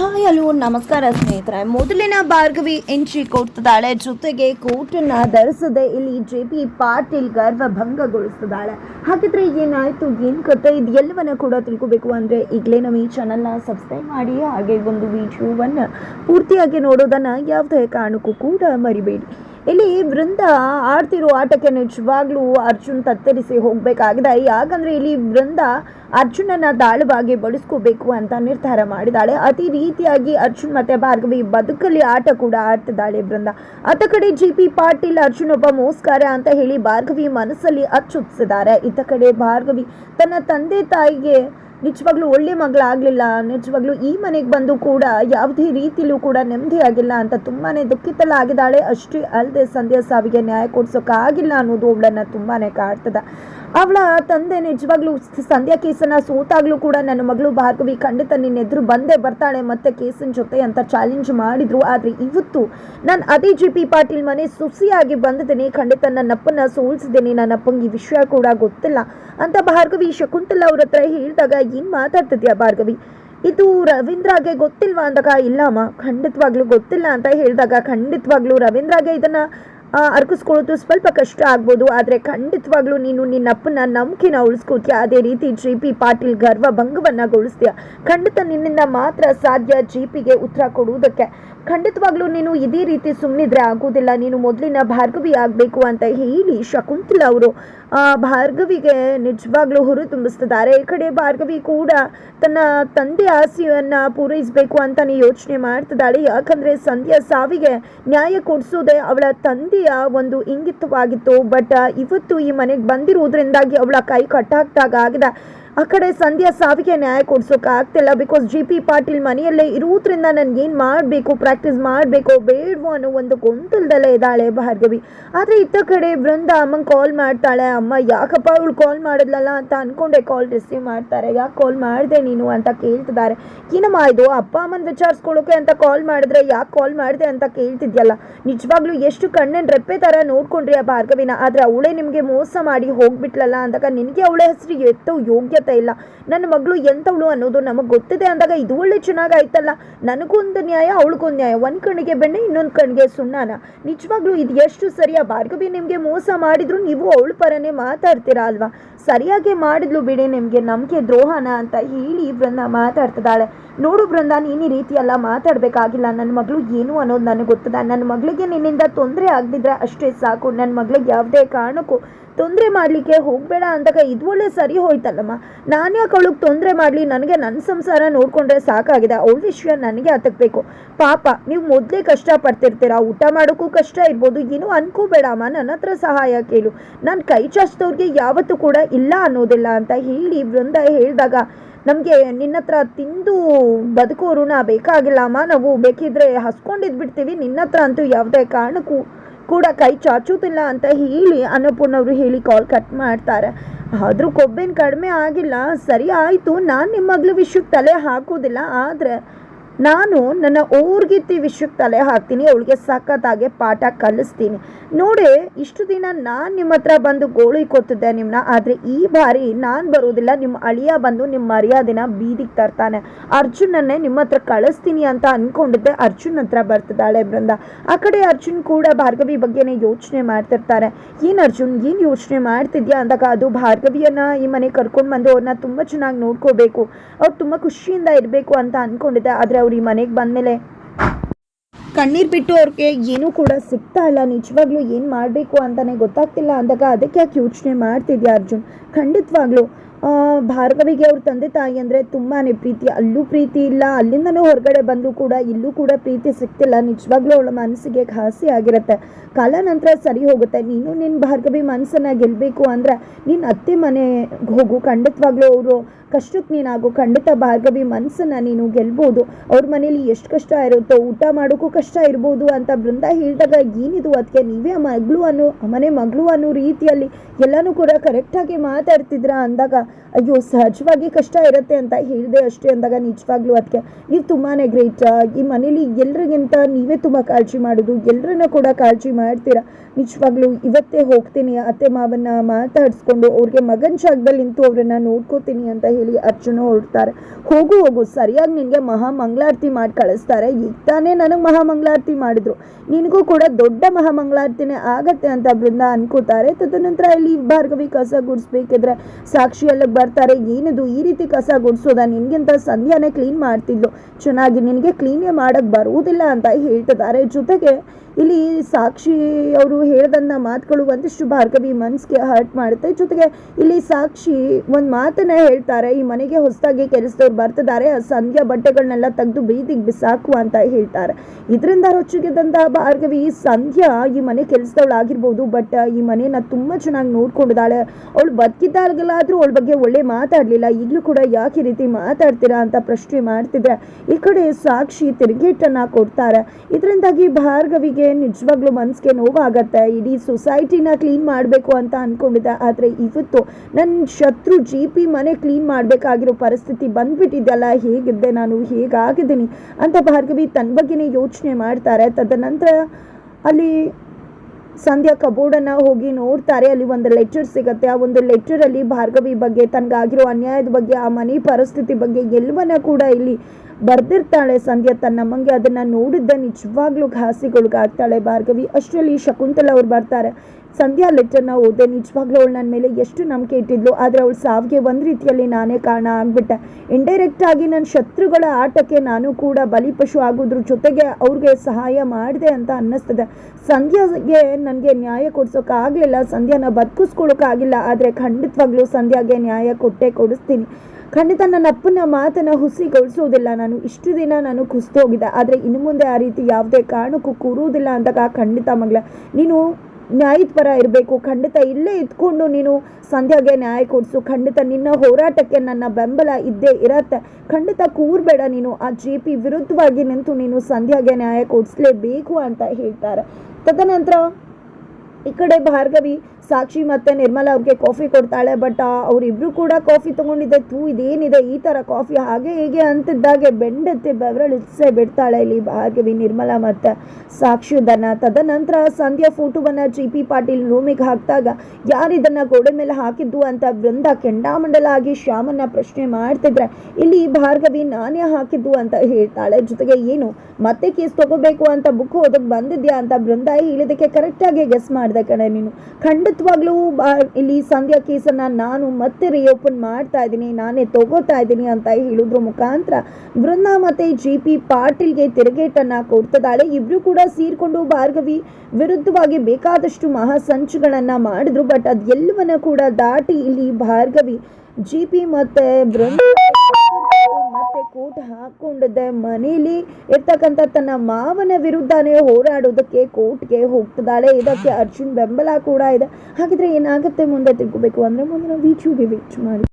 Hi hello, ನಮಸ್ಕಾರ ಸ್ನೇಹಿತರೆ. ಮೊದಲಿನ ಭಾರ್ಗವಿ ಎಂಟ್ರಿ ಕೊಡ್ತಿದ್ದಾಳೆ. ಜೊತೆಗೆ ಕೋಟನ್ನ ಧರಿಸದೆ ಇಲ್ಲಿ ಜೆ ಪಿ ಪಾಟೀಲ್ ಗರ್ವ ಭಂಗಗೊಳಿಸ್ತಿದ್ದಾಳೆ ಹಾಗಿದ್ರೆ ಏನಾಯ್ತು? ಏನು ಕತೆ? ಇದು ಎಲ್ಲವನ್ನ ಕೂಡ ತಿಳ್ಕೊಬೇಕು ಅಂದರೆ ಈಗಲೇ ನಮ್ಮ ಈ ಚಾನಲ್ನ ಸಬ್ಸ್ಕ್ರೈಬ್ ಮಾಡಿ, ಹಾಗೆ ಒಂದು ವಿಡಿಯೋವನ್ನ ಪೂರ್ತಿಯಾಗಿ ನೋಡೋದನ್ನ ಯಾವುದೇ ಕಾರಣಕ್ಕೂ ಕೂಡ ಮರಿಬೇಡಿ. ಇಲ್ಲಿ ವೃಂದ ಆಡ್ತಿರೋ ಆಟಕ್ಕೆ ನಿಜವಾಗ್ಲೂ ಅರ್ಜುನ್ ತತ್ತರಿಸಿ ಹೋಗಬೇಕಾಗಿದೆ. ಯಾಕಂದ್ರೆ ಇಲ್ಲಿ ವೃಂದ ಅರ್ಜುನನ ದಾಳವಾಗಿ ಬಳಸ್ಕೋಬೇಕು ಅಂತ ನಿರ್ಧಾರ ಮಾಡಿದಾಳೆ. ಅತಿ ರೀತಿಯಾಗಿ ಅರ್ಜುನ್ ಮತ್ತೆ ಭಾರ್ಗವಿ ಬದುಕಲ್ಲಿ ಆಟ ಕೂಡ ಆಡ್ತಿದ್ದಾಳೆ ವೃಂದ. ಆತ ಕಡೆ ಜಿ ಪಿ ಪಾಟೀಲ್ ಅರ್ಜುನ್ ಒಬ್ಬ ಮೋಸ್ಕಾರ ಅಂತ ಹೇಳಿ ಭಾರ್ಗವಿ ಮನಸ್ಸಲ್ಲಿ ಅಚ್ಚುಪ್ಸಿದ್ದಾರೆ ಇತ್ತ ಕಡೆ ಭಾರ್ಗವಿ ತನ್ನ ತಂದೆ ತಾಯಿಗೆ ನಿಜವಾಗ್ಲೂ ಒಳ್ಳೆ ಮಗಳಾಗಲಿಲ್ಲ. ನಿಜವಾಗ್ಲೂ ಈ ಮನೆಗೆ ಬಂದು ಕೂಡ ಯಾವುದೇ ರೀತಿಲೂ ಕೂಡ ನೆಮ್ಮದಿ ಆಗಿಲ್ಲ ಅಂತ ತುಂಬಾನೇ ದುಃಖಿತಳಾಗಿದ್ದಾಳೆ. ಅಷ್ಟೇ ಅಲ್ಲದೆ ಸಂಧ್ಯಾ ಸಾವಿಗೆ ನ್ಯಾಯ ಕೊಡ್ಸೋಕ್ಕಾಗಿಲ್ಲ ಅನ್ನೋದು ಅವಳನ್ನ ತುಂಬಾನೇ ಕಾಡ್ತದೆ. ಅವಳ ತಂದೆ ನಿಜವಾಗ್ಲೂ ಸಂಧ್ಯಾ ಕೇಸನ್ನ ಸೋತಾಗ್ಲೂ ಕೂಡ ನನ್ನ ಮಗಳು ಭಾರ್ಗವಿ ಖಂಡಿತ ನಿನ್ನ ಎದುರು ಬಂದೇ ಬರ್ತಾಳೆ ಮತ್ತೆ ಕೇಸಿನ ಜೊತೆ ಅಂತ ಚಾಲೆಂಜ್ ಮಾಡಿದ್ರು. ಆದರೆ ಇವತ್ತು ನಾನು ಅದೇ ಜಿ ಪಿ ಪಾಟೀಲ್ ಮನೆ ಸುಸಿಯಾಗಿ ಬಂದಿದ್ದೇನೆ. ಖಂಡಿತ ನನ್ನ ಅಪ್ಪನ ಸೋಲ್ಸಿದ್ದೀನಿ. ನನ್ನ ಅಪ್ಪಂಗೆ ಈ ವಿಷಯ ಕೂಡ ಗೊತ್ತಿಲ್ಲ ಅಂತ ಭಾರ್ಗವಿ ಶಕುಂತಲ ಅವ್ರ ಹತ್ರ ಹೇಳಿದಾಗ ಏನು ಮಾತಾಡ್ತಿದ್ಯಾ ಭಾರ್ಗವಿ? ಇದು ರವೀಂದ್ರಗೆ ಗೊತ್ತಿಲ್ವಾ ಅಂದಾಗ, ಇಲ್ಲಮ್ಮ, ಖಂಡಿತವಾಗ್ಲೂ ಗೊತ್ತಿಲ್ಲ ಅಂತ ಹೇಳಿದಾಗ, ಖಂಡಿತವಾಗ್ಲೂ ರವೀಂದ್ರಗೆ ಇದನ್ನ ಅರ್ಕಿಸ್ಕೊಳ್ಳೋದು ಸ್ವಲ್ಪ ಕಷ್ಟ ಆಗ್ಬೋದು, ಆದರೆ ಖಂಡಿತವಾಗ್ಲೂ ನೀನು ನಿನ್ನ ಅಪ್ಪನ ನಂಬಿಕೆನ ಉಳಿಸ್ಕೋತೀಯ ಅದೇ ರೀತಿ ಜಿ ಪಿ ಪಾಟೀಲ್ ಗರ್ವ ಭಂಗವನ್ನು ಗೊಳಿಸ್ತೀಯ. ಖಂಡಿತ ನಿನ್ನಿಂದ ಮಾತ್ರ ಸಾಧ್ಯ ಜಿ ಪಿಗೆ ಉತ್ತರ ಕೊಡುವುದಕ್ಕೆ. ಖಂಡಿತವಾಗ್ಲೂ ನೀನು ಇದೇ ರೀತಿ ಸುಮ್ಮನಿದ್ರೆ ಆಗೋದಿಲ್ಲ ನೀನು ಮೊದಲಿನ ಭಾರ್ಗವಿ ಆಗಬೇಕು ಅಂತ ಹೇಳಿ ಶಕುಂತಲ ಅವರು ಭಾರ್ಗವಿಗೆ ನಿಜವಾಗ್ಲೂ ಹುರು ತುಂಬಿಸ್ತಿದ್ದಾರೆ. ಈ ಕಡೆ ಭಾರ್ಗವಿ ಕೂಡ ತನ್ನ ತಂದೆ ಆಸೆಯನ್ನು ಪೂರೈಸಬೇಕು ಅಂತಾನೆ ಯೋಚನೆ ಮಾಡ್ತಿದ್ದಾಳೆ. ಯಾಕಂದರೆ ಸಂಧ್ಯಾ ಸಾವಿಗೆ ನ್ಯಾಯ ಕೊಡಿಸೋದೇ ಅವಳ ತಂದೆಯ ಒಂದು ಇಂಗಿತವಾಗಿತ್ತು. ಬಟ್ ಇವತ್ತು ಈ ಮನೆಗೆ ಬಂದಿರುವುದರಿಂದಾಗಿ ಅವಳ ಕೈ ಕಟ್ಟಾಗ್ದಾಗ ಆಗಿದೆ ಆ ಕಡೆ ಸಂಧ್ಯಾ ಸಾವಿಗೆ ನ್ಯಾಯ ಕೊಡ್ಸೋಕೆ ಆಗ್ತಿಲ್ಲ ಬಿಕಾಸ್ ಜಿ ಪಿ ಪಾಟೀಲ್ ಮನೆಯಲ್ಲೇ ಇರುವುದರಿಂದ ನನ್ಗೆ ಏನು ಮಾಡಬೇಕು ಪ್ರಾಕ್ಟೀಸ್ ಮಾಡಬೇಕು ಬೇಡವೋ ಅನ್ನೋ ಒಂದು ಗೊಂದಲದಲ್ಲೇ ಇದ್ದಾಳೆ ಭಾರ್ಗವಿ. ಆದರೆ ಇತ್ತ ಕಡೆ ಬೃಂದ ಅಮ್ಮಂಗೆ ಕಾಲ್ ಮಾಡ್ತಾಳೆ, ಅಮ್ಮ, ಯಾಕಪ್ಪ ಅವಳು ಕಾಲ್ ಮಾಡಿದ್ಲಲ್ಲ ಅಂತ ಅನ್ಕೊಂಡೆ ಕಾಲ್ ರಿಸೀವ್ ಮಾಡ್ತಾರೆ. ಯಾಕೆ ಕಾಲ್ ಮಾಡಿದೆ ನೀನು ಅಂತ ಕೇಳ್ತಿದ್ದಾರೆ. ಏನಮ್ಮ ಇದು? ಅಪ್ಪ ಅಮ್ಮನ ವಿಚಾರಿಸ್ಕೊಳ್ಳೋಕೆ ಅಂತ ಕಾಲ್ ಮಾಡಿದ್ರೆ ಯಾಕೆ ಕಾಲ್ ಮಾಡಿದೆ ಅಂತ ಕೇಳ್ತಿದ್ಯಲ್ಲ? ನಿಜವಾಗ್ಲೂ ಎಷ್ಟು ಕಣ್ಣಿನ ರೆಪ್ಪೆ ಥರ ನೋಡ್ಕೊಂಡ್ರಿ ಆ ಭಾರ್ಗವಿನ. ಆದರೆ ಅವಳೇ ನಿಮಗೆ ಮೋಸ ಮಾಡಿ ಹೋಗ್ಬಿಟ್ಲಲ್ಲ ಅಂದಾಗ ನಿನಗೆ ಅವಳ ಹೆಸರು ಎತ್ತೋ ಯೋಗ್ಯತೆ ಇಲ್ಲ. ನನ್ನ ಮಗಳು ಎಂಥವಳು ಅನ್ನೋದು ನಮಗೆ ಗೊತ್ತಿದೆ ಅಂದಾಗ ಇದು ಒಳ್ಳೆ ಚೆನ್ನಾಗಾಯ್ತಲ್ಲ ನನಗೊಂದು ನ್ಯಾಯ ಅವಳಿಗೊಂದು ನ್ಯಾಯ. ಒಂದು ಕಣ್ಣಿಗೆ ಬೆಣ್ಣೆ, ಇನ್ನೊಂದು ಕಣ್ಣಿಗೆ ಸುಣ್ಣನ. ನಿಜವಾಗ್ಲೂ ಇದು ಎಷ್ಟು ಸರಿಯಾ ಭಾರ್ಗವಿ ನಿಮಗೆ ಮೋಸ ಮಾಡಿದ್ರು, ನೀವು ಅವಳ ಪರನೇ ಮಾತಾಡ್ತೀರಾ ಅಲ್ವಾ? ಸರಿಯಾಗಿ ಮಾಡಿದ್ಲು ಬಿಡಿ ನಿಮಗೆ ನಂಬಿಕೆ ದ್ರೋಹನ ಅಂತ ಹೇಳಿ ಬೃಂದ ಮಾತಾಡ್ತಿದ್ದಾಳೆ. ನೋಡು ಬೃಂದ ನೀನು ಈ ರೀತಿ ಎಲ್ಲ ಮಾತಾಡಬೇಕಾಗಿಲ್ಲ. ನನ್ನ ಮಗಳು ಏನು ಅನ್ನೋದು ನನಗೆ ಗೊತ್ತದ ನನ್ನ ಮಗಳಿಗೆ ನಿನ್ನಿಂದ ತೊಂದರೆ ಆಗದಿದ್ರೆ ಅಷ್ಟೇ ಸಾಕು. ನನ್ನ ಮಗಳಿಗೆ ಯಾವುದೇ ಕಾರಣಕ್ಕೂ ತೊಂದರೆ ಮಾಡಲಿಕ್ಕೆ ಹೋಗಬೇಡ ಅಂದಾಗ ಇದು ಒಳ್ಳೆ ಸರಿ ಹೋಯ್ತಲ್ಲಮ್ಮ. ನಾನು ಯಾಕೆ ಅವಳಿಗೆ ತೊಂದರೆ ಮಾಡಲಿ? ನನಗೆ ನನ್ನ ಸಂಸಾರ ನೋಡಿಕೊಂಡ್ರೆ ಸಾಕಾಗಿದೆ. ಅವಳ ವಿಷಯ ನನಗೆ ಹತ್ತಕ್ಬೇಕು ಪಾಪ, ನೀವು ಮೊದಲೇ ಕಷ್ಟಪಡ್ತಿರ್ತೀರಾ. ಊಟ ಮಾಡೋಕ್ಕೂ ಕಷ್ಟ ಇರ್ಬೋದು. ಏನೂ ಅನ್ಕೋಬೇಡಮ್ಮ. ನನ್ನ ಹತ್ರ ಸಹಾಯ ಕೇಳು. ನಾನು ಕೈ ಚಾಚಿದವ್ರಿಗೆ ಯಾವತ್ತೂ ಕೂಡ ಇಲ್ಲ ಅನ್ನೋದಿಲ್ಲ ಅಂತ ಹೇಳಿ ವೃಂದ ಹೇಳಿದಾಗ, ನಮಗೆ ನಿನ್ನ ಹತ್ರ ತಿಂದು ಬದುಕೋರು ನಾ ಬೇಕಾಗಿಲ್ಲ ಅಮ್ಮ ನಾವು ಬೇಕಿದ್ರೆ ಹಸ್ಕೊಂಡಿದ್ಬಿಡ್ತೀವಿ ನಿನ್ನ ಹತ್ರ ಅಂತೂ ಯಾವುದೇ ಕಾರಣಕ್ಕೂ ಕೂಡ ಕೈ ಚಾಚುವುದಿಲ್ಲ ಅಂತ ಹೇಳಿ ಅನ್ನಪೂರ್ಣವರು ಹೇಳಿ ಕಾಲ್ ಕಟ್ ಮಾಡ್ತಾರೆ. ಆದರೂ ಕೊಬ್ಬೇನು ಕಡಿಮೆ ಆಗಿಲ್ಲ. ಸರಿ ಆಯಿತು. ನಾನು ನಿಮ್ಮ ಮಗಳ ವಿಷಯಕ್ಕೆ ತಲೆ ಹಾಕೋದಿಲ್ಲ. ಆದರೆ ನಾನು ನನ್ನ ಊರ್ಗಿತ್ತಿ ವಿಷಯಕ್ಕೆ ತಲೆ ಹಾಕ್ತೀನಿ, ಅವಳಿಗೆ ಸಖತ್ತಾಗೆ ಪಾಠ ಕಲಿಸ್ತೀನಿ. ನೋಡಿ, ಇಷ್ಟು ದಿನ ನಾನು ನಿಮ್ಮ ಹತ್ರ ಬಂದು ಗೋಳಿ ಕೊತ್ತಿದ್ದೆ ನಿಮ್ಮನ್ನ ಆದರೆ ಈ ಬಾರಿ ನಾನು ಬರೋದಿಲ್ಲ ನಿಮ್ಮ ಅಳಿಯ ಬಂದು ನಿಮ್ಮ ಮರ್ಯಾದೆನ ಬೀದಿಗೆ ತರ್ತಾನೆ. ಅರ್ಜುನನ್ನೇ ನಿಮ್ಮ ಹತ್ರ ಕಳಿಸ್ತೀನಿ ಅಂತ ಅಂದ್ಕೊಂಡಿದ್ದೆ ಅರ್ಜುನ್ ಹತ್ರ ಬರ್ತಿದ್ದಾಳೆ ಬೃಂದ. ಆ ಕಡೆ ಅರ್ಜುನ್ ಕೂಡ ಭಾರ್ಗವಿ ಬಗ್ಗೆನೇ ಯೋಚನೆ ಮಾಡ್ತಿರ್ತಾರೆ. ಏನು ಅರ್ಜುನ್, ಏನು ಯೋಚನೆ ಮಾಡ್ತಿದ್ಯಾ ಅಂದಾಗ ಅದು ಭಾರ್ಗವಿಯನ್ನ ಈ ಮನೆ ಕರ್ಕೊಂಡು ಬಂದು ಅವ್ರನ್ನ ತುಂಬ ಚೆನ್ನಾಗಿ ನೋಡ್ಕೋಬೇಕು. ಅವ್ರು ತುಂಬ ಖುಷಿಯಿಂದ ಇರಬೇಕು ಅಂತ ಅಂದ್ಕೊಂಡಿದ್ದೆ ಆದರೆ ಅವ್ರು ಈ ಮನೆಗೆ ಬಂದಮೇಲೆ. ಕಣ್ಣೀರು ಬಿಟ್ಟು ಅವ್ರಿಗೆ ಏನೂ ಕೂಡ ಸಿಗ್ತಾ ಇಲ್ಲ. ನಿಜವಾಗ್ಲೂ ಏನು ಮಾಡಬೇಕು ಅಂತಲೇ ಗೊತ್ತಾಗ್ತಿಲ್ಲ. ಅಂದಾಗ ಅದಕ್ಕೆ ಯಾಕೆ ಯೋಚನೆ ಮಾಡ್ತಿದ್ಯಾ ಅರ್ಜುನ್? ಖಂಡಿತವಾಗ್ಲೂ. ಭಾರ್ಗವಿಗೆ ಅವ್ರ ತಂದೆ ತಾಯಿ ಅಂದರೆ ತುಂಬಾ ಪ್ರೀತಿ. ಅಲ್ಲೂ ಪ್ರೀತಿ ಇಲ್ಲ, ಅಲ್ಲಿಂದನೂ ಹೊರಗಡೆ ಬಂದರೂ ಕೂಡ ಇಲ್ಲೂ ಕೂಡ ಪ್ರೀತಿ ಸಿಗ್ತಿಲ್ಲ. ನಿಜವಾಗ್ಲೂ ಅವಳ ಮನಸ್ಸಿಗೆ ಘಾಸಿ ಆಗಿರುತ್ತೆ. ಕಾಲ ನಂತರ ಸರಿ ಹೋಗುತ್ತೆ. ನೀನು ನಿನ್ನ ಭಾರ್ಗವಿ ಮನಸ್ಸನ್ನು ಗೆಲ್ಲಬೇಕು ಅಂದರೆ ನಿನ್ನ ಅತ್ತೆ ಮನೆಗೆ ಹೋಗು. ಖಂಡಿತವಾಗ್ಲೂ ಅವರು ಕಷ್ಟಕ್ಕೆ ನೀನಾಗು. ಖಂಡಿತ ಭಾರ್ಗವಿ ಮನಸ್ಸನ್ನು ನೀನು ಗೆಲ್ಬೋದು. ಅವ್ರ ಮನೇಲಿ ಎಷ್ಟು ಕಷ್ಟ ಇರುತ್ತೋ, ಊಟ ಮಾಡೋಕ್ಕೂ ಕಷ್ಟ ಇರ್ಬೋದು ಅಂತ ಬೃಂದ ಹೇಳಿದಾಗ ಏನಿದು ಅದಕ್ಕೆ ನೀವೇ ಮಗಳು ಅನ್ನೋ ಮನೆ ಮಗಳು ಅನ್ನೋ ರೀತಿಯಲ್ಲಿ ಎಲ್ಲನೂ ಕೂಡ ಕರೆಕ್ಟಾಗಿ ಮಾತಾಡ್ತಿದ್ರ ಅಂದಾಗ ಅಯ್ಯೋ, ಸಹಜವಾಗಿ ಕಷ್ಟ ಇರುತ್ತೆ ಅಂತ ಹೇಳಿದೆ ಅಷ್ಟೇ ಅಂದಾಗ ನಿಜವಾಗ್ಲೂ ಅದಕ್ಕೆ, ನೀವು ತುಂಬಾ ಗ್ರೇಟ್ ಈ ಮನೇಲಿ ಎಲ್ರಿಗಿಂತ ನೀವೇ ತುಂಬ ಕಾಳಜಿ ಮಾಡೋದು ಎಲ್ಲರನ್ನ ಕೂಡ ಕಾಳಜಿ ಮಾಡ್ತೀರಾ? ನಿಜವಾಗ್ಲೂ ಇವತ್ತೇ ಹೋಗ್ತೀನಿ, ಅತ್ತೆ ಮಾವನ್ನ ಮಾತಾಡಿಸ್ಕೊಂಡು ಅವ್ರಿಗೆ ಮಗನ ಜಾಗದಲ್ಲಿ ನಿಂತು ಅವ್ರನ್ನ ನೋಡ್ಕೋತೀನಿ ಅಂತ ಹೇಳಿ ಅರ್ಜುನ ಹೊರಡ್ತಾರೆ. ಹೋಗು ಹೋಗು, ಸರಿಯಾಗಿ ನಿನಗೆ ಮಹಾ ಮಂಗಳಾರತಿ ಮಾಡಿ ಕಳಿಸ್ತಾರೆ. ಈಗ ತಾನೇ ನನಗೆ ಮಹಾ ಮಂಗಳಾರತಿ ಮಾಡಿದ್ರು. ನಿನಗೂ ಕೂಡ ದೊಡ್ಡ ಮಹಾ ಮಂಗಳಾರತಿನೇ ಆಗತ್ತೆ ಅಂತ ಬೃಂದ ಅನ್ಕೋತಾರೆ. ತದನಂತರ ಇಲ್ಲಿ ಭಾರ್ಗವಿ ಕಸ ಗುಡಿಸ್ಬೇಕಿದ್ರೆ ಸಾಕ್ಷಿ ಅಲ್ಲಿಗೆ ಬರ್ತಾರೆ. ಏನದು? ಈ ರೀತಿ ಕಸ ಗುಡಿಸೋದ? ನಿನ್ಗಿಂತ ಸಂಧ್ಯಾನೇ ಕ್ಲೀನ್ ಮಾಡ್ತಿದ್ಲು. ಚೆನ್ನಾಗಿ ನಿನಗೆ ಕ್ಲೀನೇ ಮಾಡಕ್ ಬರುವುದಿಲ್ಲ ಅಂತ ಹೇಳ್ತಿದ್ದಾರೆ. ಜೊತೆಗೆ ಇಲ್ಲಿ ಸಾಕ್ಷಿ ಅವರು ಹೇಳ್ದಂಥ ಮಾತುಗಳು ಒಂದಿಷ್ಟು ಭಾರ್ಗವಿ ಮನಸ್ಸಿಗೆ ಹರ್ಟ್ ಮಾಡುತ್ತೆ. ಜೊತೆಗೆ ಇಲ್ಲಿ ಸಾಕ್ಷಿ ಒಂದು ಮಾತನ್ನ ಹೇಳ್ತಾರೆ. ಈ ಮನೆಗೆ ಹೊಸದಾಗಿ ಕೆಲಸದವ್ರು ಬರ್ತಿದ್ದಾರೆ. ಆ ಸಂಧ್ಯಾ ಬಟ್ಟೆಗಳನ್ನೆಲ್ಲ ತೆಗೆದು ಬೀದಿಗೆ ಬಿಸಾಕು ಅಂತ ಹೇಳ್ತಾರೆ. ಇದರಿಂದ ರೊಚ್ಚಿಗೆದಂಥ ಭಾರ್ಗವಿ, ಸಂಧ್ಯಾ ಈ ಮನೆ ಕೆಲಸದವಳು ಆಗಿರ್ಬೋದು ಬಟ್ ಈ ಮನೆನ ತುಂಬ ಚೆನ್ನಾಗಿ ನೋಡ್ಕೊಂಡಿದ್ದಾಳೆ. ಅವಳು ಬದುಕಿದ್ದಾಗಲಾದರೂ ಅವಳ ಬಗ್ಗೆ ಒಳ್ಳೆ ಮಾತಾಡಲಿಲ್ಲ. ಈಗಲೂ ಕೂಡ ಯಾಕೆ ರೀತಿ ಮಾತಾಡ್ತೀರಾ ಅಂತ ಪ್ರಶ್ನೆ ಮಾಡ್ತಿದ್ರೆ ಈ ಕಡೆ ಸಾಕ್ಷಿ ತಿರುಗೇಟನ್ನು ಕೊಡ್ತಾರೆ. ಇದರಿಂದಾಗಿ ಭಾರ್ಗವಿಗೆ ನಿಜವಾಗ್ಲೂ ಮನಸ್ಸಿಗೆ ನೋವಾಗತ್ತೆ. ಇಡೀ ಸೊಸೈಟಿನ ಕ್ಲೀನ್ ಮಾಡಬೇಕು ಅಂತ ಅನ್ಕೊಂಡಿದ್ದ. ಆದರೆ ಇವತ್ತು ನನ್ನ ಶತ್ರು ಜಿ ಪಿ ಮನೆ ಕ್ಲೀನ್ ಮಾಡಬೇಕಾಗಿರೋ ಪರಿಸ್ಥಿತಿ ಬಂದ್ಬಿಟ್ಟಿದ್ದೆಲ್ಲ ಹೇಗಿದ್ದೆ ನಾನು? ಹೇಗಾಗಿದ್ದೀನಿ? ಅಂತ ಭಾರ್ಗವಿ ತನ್ನ ಬಗ್ಗೆನೇ ಯೋಚನೆ ಮಾಡ್ತಾರೆ. ತದನಂತರ ಅಲ್ಲಿ ಸಂಧ್ಯಾ ಕಬೋರ್ಡನ್ನ ಹೋಗಿ ನೋಡ್ತಾರೆ. ಅಲ್ಲಿ ಒಂದು ಲೆಕ್ಚರ್ ಸಿಗುತ್ತೆ. ಆ ಒಂದು ಲೆಟರಲ್ಲಿ ಭಾರ್ಗವಿ ಬಗ್ಗೆ, ತನಗಾಗಿರೋ ಅನ್ಯಾಯದ ಬಗ್ಗೆ, ಆ ಮನೆ ಪರಿಸ್ಥಿತಿ ಬಗ್ಗೆ ಎಲ್ಲವನ್ನ ಕೂಡ ಇಲ್ಲಿ ಬರ್ದಿರ್ತಾಳೆ ಸಂಧ್ಯಾ ತನ್ನ ಅಮ್ಮಂಗೆ ಅದನ್ನ ನೋಡಿದ್ದ ನಿಜವಾಗ್ಲೂ ಘಾಸಿಗೊಳಗಾಗ್ತಾಳೆ ಭಾರ್ಗವಿ. ಅಷ್ಟರಲ್ಲಿ ಶಕುಂತಲ ಅವ್ರು ಬರ್ತಾರೆ. ಸಂಧ್ಯಾ ಲೆಟರ್ನ ಓದೆ ನಿಜವಾಗ್ಲೂ ಅವಳು ನನ್ನ ಮೇಲೆ ಎಷ್ಟು ನಂಬಿಕೆ ಇಟ್ಟಿದ್ಲು, ಆದರೆ ಅವಳು ಸಾವಿಗೆ ಒಂದು ರೀತಿಯಲ್ಲಿ ನಾನೇ ಕಾರಣ ಆಗ್ಬಿಟ್ಟೆ. ಇಂಡೈರೆಕ್ಟ್ ಆಗಿ ನನ್ನ ಶತ್ರುಗಳ ಆಟಕ್ಕೆ ನಾನು ಕೂಡ ಬಲಿಪಶು ಆಗೋದ್ರ ಜೊತೆಗೆ ಅವ್ರಿಗೆ ಸಹಾಯ ಮಾಡಿದೆ ಅಂತ ಅನ್ನಿಸ್ತದೆ. ಸಂಧ್ಯಾಗೆ ನನಗೆ ನ್ಯಾಯ ಕೊಡ್ಸೋಕ್ಕಾಗಲಿಲ್ಲ ಸಂಧ್ಯಾನ ಬದುಕಿಸ್ಕೊಳಕ್ಕಾಗಿಲ್ಲ ಆದರೆ ಖಂಡಿತವಾಗ್ಲೂ ಸಂಧ್ಯಾಗೆ ನ್ಯಾಯ ಕೊಟ್ಟೆ ಕೊಡಿಸ್ತೀನಿ. ಖಂಡಿತ ನನ್ನ ಅಪ್ಪನ ಮಾತನ್ನ ಹುಸಿಗೊಳಿಸೋದಿಲ್ಲ, ನಾನು ಇಷ್ಟು ದಿನ ನಾನು ಕುಸ್ತು ಹೋಗಿದ್ದೆ ಆದರೆ ಇನ್ನು ಮುಂದೆ ಆ ರೀತಿ ಯಾವುದೇ ಕಾರಣಕ್ಕೂ ಕೂರುವುದಿಲ್ಲ ಅಂತ ಖಂಡಿತ ಮಗಳ. ನೀನು ನ್ಯಾಯದ ಪರ ಇರಬೇಕು. ಖಂಡಿತ ಇಲ್ಲೇ ಇದ್ಕೊಂಡು ನೀನು ಸಂಧ್ಯಾಗೆ ನ್ಯಾಯ ಕೊಡಿಸು. ಖಂಡಿತ ನಿನ್ನ ಹೋರಾಟಕ್ಕೆ ನನ್ನ ಬೆಂಬಲ ಇದ್ದೇ ಇರತ್ತೆ. ಖಂಡಿತ ಕೂರ್ಬೇಡ ನೀನು. ಆ ಜೆ ಪಿ ವಿರುದ್ಧವಾಗಿ ನಿಂತು ನೀನು ಸಂಧ್ಯಾಗೆ ನ್ಯಾಯ ಕೊಡಿಸ್ಲೇಬೇಕು ಅಂತ ಹೇಳ್ತಾರೆ. ತದನಂತರ ಈ ಕಡೆ ಭಾರ್ಗವಿ ಸಾಕ್ಷಿ ಮತ್ತೆ ನಿರ್ಮಲ ಅವ್ರಿಗೆ ಕಾಫಿ ಕೊಡ್ತಾಳೆ ಬಟ್ ಅವರಿಬ್ರು ಕೂಡ ಕಾಫಿ ತೊಗೊಂಡಿದ್ದೆ. ತೂ ಇದೇನಿದೆ? ಈ ಥರ ಕಾಫಿ ಹಾಗೆ ಹೀಗೆ ಅಂತಿದ್ದಾಗೆ ಬೆಂಡೆತ್ತಿ ಇಸೆ ಬಿಡ್ತಾಳೆ ಇಲ್ಲಿ ಭಾರ್ಗವಿ, ನಿರ್ಮಲಾ ಮತ್ತೆ ಸಾಕ್ಷಿದನ್ನ ತದನಂತರ ಸಂಧ್ಯಾ ಫೋಟೋವನ್ನು ಜಿ ಪಿ ಪಾಟೀಲ್ ರೂಮಿಗೆ ಹಾಕಿದಾಗ ಯಾರಿದನ್ನ ಗೋಡೆ ಮೇಲೆ ಹಾಕಿದ್ದು ಅಂತ ಬೃಂದ ಕೆಂಡಾಮಂಡಲ ಆಗಿ ಶ್ಯಾಮನ್ನ ಪ್ರಶ್ನೆ ಮಾಡ್ತಿದ್ರೆ, ಇಲ್ಲಿ ಭಾರ್ಗವಿ ನಾನೇ ಹಾಕಿದ್ದು ಅಂತ ಹೇಳ್ತಾಳೆ. ಜೊತೆಗೆ ಏನು, ಮತ್ತೆ ಕೇಸ್ ತಗೋಬೇಕು ಅಂತ ಬುಕ್ ಓದಕ್ಕೆ ಬಂದಿದ್ಯಾ ಅಂತ ಬೃಂದ ಹೇಳಿದಕ್ಕೆ ಕರೆಕ್ಟಾಗಿ ಗೆಸ್ ಮಾಡಿದೆ ಕಣೆ ನೀನು. ಖಂಡಿತವಾಗ್ಲೂ ಇಲ್ಲಿ ಸಂಧ್ಯಾ ಕೇಸನ್ನ ನಾನು ಮತ್ತೆ ರಿಓಪನ್ ಮಾಡ್ತಾ ಇದ್ದೀನಿ, ನಾನೇ ತಗೋತಾ ಇದ್ದೀನಿ ಅಂತ ಹೇಳಿದ್ರ ಮುಖಾಂತರ ಬೃಂದ ಮತ್ತೆ ಜಿ ಪಿ ಪಾಟೀಲ್ಗೆ ತಿರುಗೇಟನ್ನ ಕೊಡ್ತದಾಳೆ ಇಬ್ರು ಕೂಡ ಸೇರಿಕೊಂಡು ಭಾರ್ಗವಿ ವಿರುದ್ಧವಾಗಿ ಬೇಕಾದಷ್ಟು ಮಹಾಸಂಚುಗಳನ್ನ ಮಾಡಿದ್ರು, ಬಟ್ ಅದೆಲ್ಲವನ್ನ ಕೂಡ ದಾಟಿ ಇಲ್ಲಿ ಭಾರ್ಗವಿ ಜಿ ಪಿ ಮತ್ತೆ ಬೃಂದ ಕೋಟ್ ಹಾಕೊಂಡಿದ್ದೆ ಮನೇಲಿ ಇರ್ತಕ್ಕಂಥ ತನ್ನ ಮಾವನ ವಿರುದ್ಧನೇ ಹೋರಾಡೋದಕ್ಕೆ ಕೋರ್ಟ್ಗೆ ಹೋಗ್ತಿದ್ದಾಳೆ. ಇದಕ್ಕೆ ಅರ್ಜುನ್ ಬೆಂಬಲ ಕೂಡ ಇದೆ. ಹಾಗಿದ್ರೆ ಏನಾಗುತ್ತೆ ಮುಂದೆ ತಿಳ್ಕೋಬೇಕು ಅಂದ್ರೆ ಮುಂದಿನ ವೀಡಿಯೋಗೆ ವೀಚ್ ಮಾಡಿ.